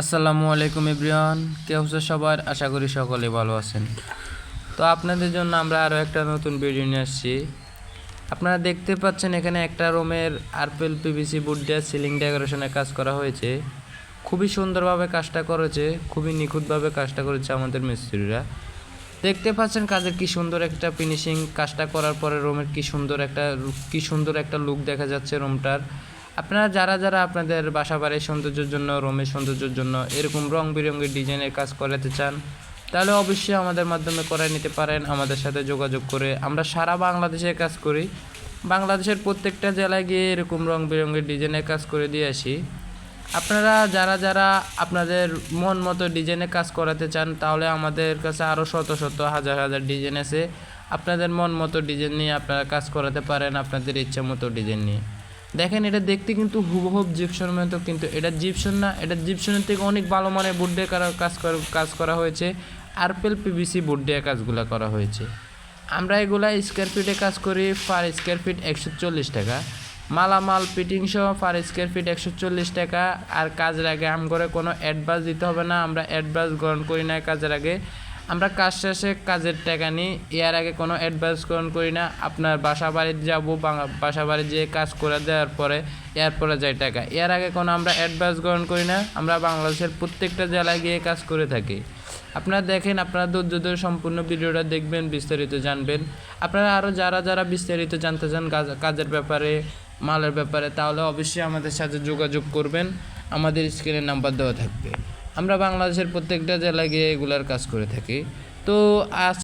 আসসালামু আলাইকুম ইব্রিয়ান। কে হচ্ছে সবার? আশা করি সকলে ভালো আছেন। তো আপনাদের জন্য আমরা আরও একটা নতুন ভিডিও নিয়ে আসছি। আপনারা দেখতে পাচ্ছেন এখানে একটা রুমের আরপেল পিভিসি বোর্ড দিয়ে সিলিং ডেকোরেশনের কাজ করা হয়েছে। খুবই সুন্দরভাবে কাজটা করেছে, খুবই নিখুঁতভাবে কাজটা করেছে আমাদের মিস্ত্রিরা। দেখতে পাচ্ছেন কাজের কি সুন্দর একটা ফিনিশিং কাজটা করার পরে রুমের কি সুন্দর একটা, কি সুন্দর একটা লুক দেখা যাচ্ছে রুমটার। আপনারা যারা যারা আপনাদের বাসা বাড়ির সৌন্দর্যের জন্য, রুমের সৌন্দর্যের জন্য এরকম রং বেরঙের ডিজাইনের কাজ করাতে চান, তাহলে অবশ্যই আমাদের মাধ্যমে করে নিতে পারেন, আমাদের সাথে যোগাযোগ করে আমরা সারা বাংলাদেশে কাজ করি। বাংলাদেশের প্রত্যেকটা জেলায় গিয়ে এরকম রং বেরঙের ডিজাইনের কাজ করে দিয়ে আসি। আপনারা যারা যারা আপনাদের মন মতো ডিজাইনে কাজ করাতে চান, তাহলে আমাদের কাছে আরও শত শত হাজার হাজার ডিজাইন আছে। আপনাদের মন মতো ডিজাইন নিয়ে আপনারা কাজ করাতে পারেন, আপনাদের ইচ্ছা মতো ডিজাইন নিয়ে। দেখেন, এটা দেখতে কিন্তু হুবহুব জিপসন মতো কিন্তু এটা জিপসন না। এটা জিপসনের থেকে অনেক ভালো মানের বোর্ড দিয়ে কাজ কাজ করা হয়েছে। আরপেল পিভিসি বোর্ড দিয়ে কাজগুলো করা হয়েছে। আমরা এগুলা স্কোয়ার ফিটে কাজ করি পার স্কোয়ার ফিট একশো চল্লিশ টাকা। মালামাল ফিটিং সহ পার স্কোয়ার ফিট একশো চল্লিশ টাকা। আর কাজের আগে করে কোনো অ্যাডভান্স দিতে হবে না। আমরা অ্যাডভান্স গ্রহণ করি না কাজের আগে। আমরা কাজ শেষে কাজের টাকা নিই। এর আগে কোনো অ্যাডভান্স গ্রহণ করি না। আপনার বাসা বাড়িতে যাব বাসা বাড়ি যেয়ে কাজ করে দেওয়ার পরে এরপরে যায় টাকা। এর আগে কোনো আমরা অ্যাডভান্স গ্রহণ করি না। আমরা বাংলাদেশের প্রত্যেকটা জেলায় গিয়ে কাজ করে থাকি। আপনারা দেখেন, আপনারা ধৈর্য ধরে সম্পূর্ণ ভিডিওটা দেখবেন, বিস্তারিত জানবেন। আপনারা আরও যারা যারা বিস্তারিত জানতে চান কাজের ব্যাপারে, মালের ব্যাপারে, তাহলে অবশ্যই আমাদের সাথে যোগাযোগ করবেন। আমাদের স্ক্রিনে নাম্বার দেওয়া থাকবে। আমরা বাংলাদেশের প্রত্যেকটা জেলায় গিয়ে এগুলার কাজ করে থাকি। তো আজ